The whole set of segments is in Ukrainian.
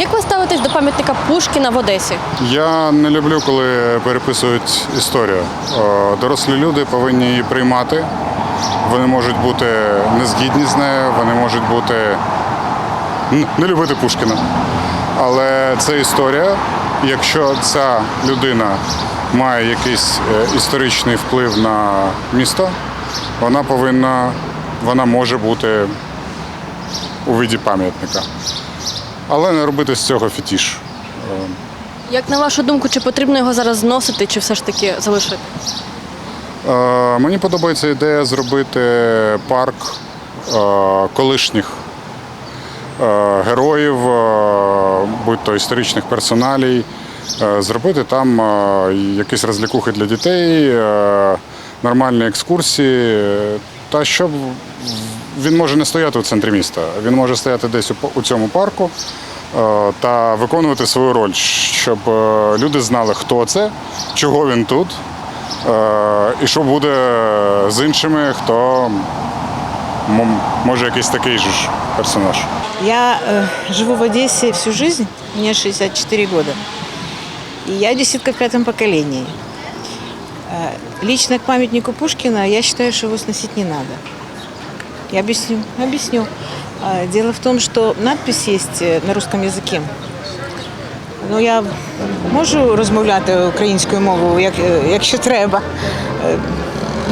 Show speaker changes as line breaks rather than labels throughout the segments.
Як ви ставитесь до пам'ятника Пушкіна в Одесі?
Я не люблю, коли переписують історію. Дорослі люди повинні її приймати. Вони можуть бути незгідні з нею, вони можуть бути не любити Пушкіна. Але це історія. Якщо ця людина має якийсь е, історичний вплив на місто, вона повинна, вона може бути у виді пам'ятника. Але не робити з цього фетіш.
Як на вашу думку, чи потрібно його зараз зносити, чи все ж таки залишити?
Е, Мені подобається ідея зробити парк е, колишніх е, героїв, е, будь-то історичних персоналій, е, зробити там е, якісь розлікухи для дітей, е, нормальні екскурсії. Та щоб він може не стояти у центрі міста, він може стояти десь у цьому парку е, та виконувати свою роль, щоб е, люди знали, хто це, чого він тут. Е, І що буде з іншими, хто може якийсь такий ж персонаж.
Я живу в Одессе всю жизнь, мне 64 года. И я десятка в пятом поколении. Лично к памятнику Пушкина я считаю, что его сносить не надо. Я объясню. Объясню. Э, дело в том, что надпись есть э, на русском языке. Ну, я можу розмовляти українською мовою, як, е, якщо треба.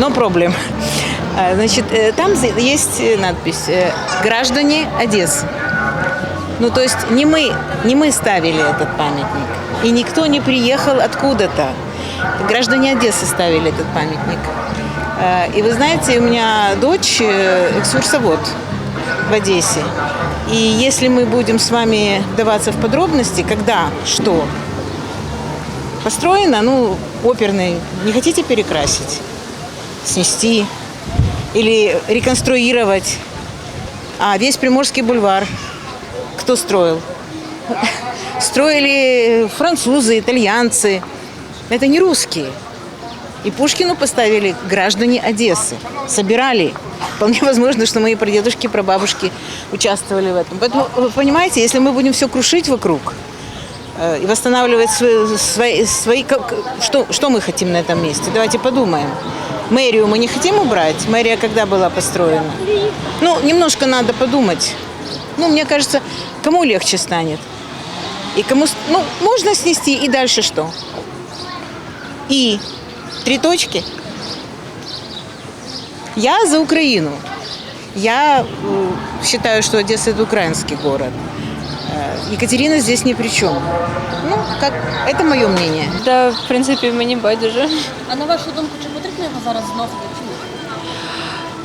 No problem. Е, Значит, э, там есть э, надпись э, «Граждане Одессы». Ну, то есть не мы, не мы ставили этот памятник. И никто не приехал откуда-то. Граждане Одессы ставили этот памятник. Э, И вы знаете, у меня дочь э, экскурсовод в Одессе. И если мы будем с вами вдаваться в подробности, когда, что построено, ну, оперный, не хотите перекрасить, снести или реконструировать, а весь Приморский бульвар кто строил? Строили французы, итальянцы. Это не русские. И Пушкину поставили граждане Одессы. Собирали. Вполне возможно, что мои прадедушки, прабабушки участвовали в этом. Поэтому, вы понимаете, если мы будем все крушить вокруг э, и восстанавливать свои, свои, свои как- что, что мы хотим на этом месте? Давайте подумаем. Мэрию мы не хотим убрать. Мэрия когда была построена? Ну, немножко надо подумать. Ну, мне кажется, кому легче станет? И кому... Ну, можно снести, и дальше что? И три точки. Я за Украину. Я э, считаю, что Одесса – это украинский город. Э, Екатерина здесь ни при чем. Ну, как, это мое мнение.
Та, в принципі, мені байдуже.
А на вашу думку, чи потрібно його зараз зносити? Чи ні?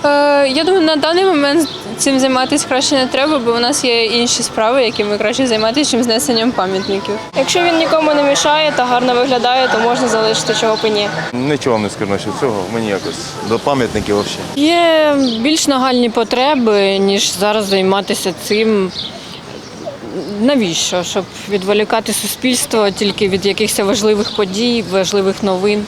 Е, я думаю, на даний момент цим займатися краще не треба, бо у нас є інші справи, якими краще займатися, ніж знесенням пам'ятників.
Якщо він нікому не мішає та гарно виглядає, то можна залишити чого б і ні.
Нічого не скажу насчет цього. Мені якось до пам'ятників взагалі.
Є більш нагальні потреби, ніж зараз займатися цим. Навіщо? Щоб відволікати суспільство тільки від якихось важливих подій, важливих новин.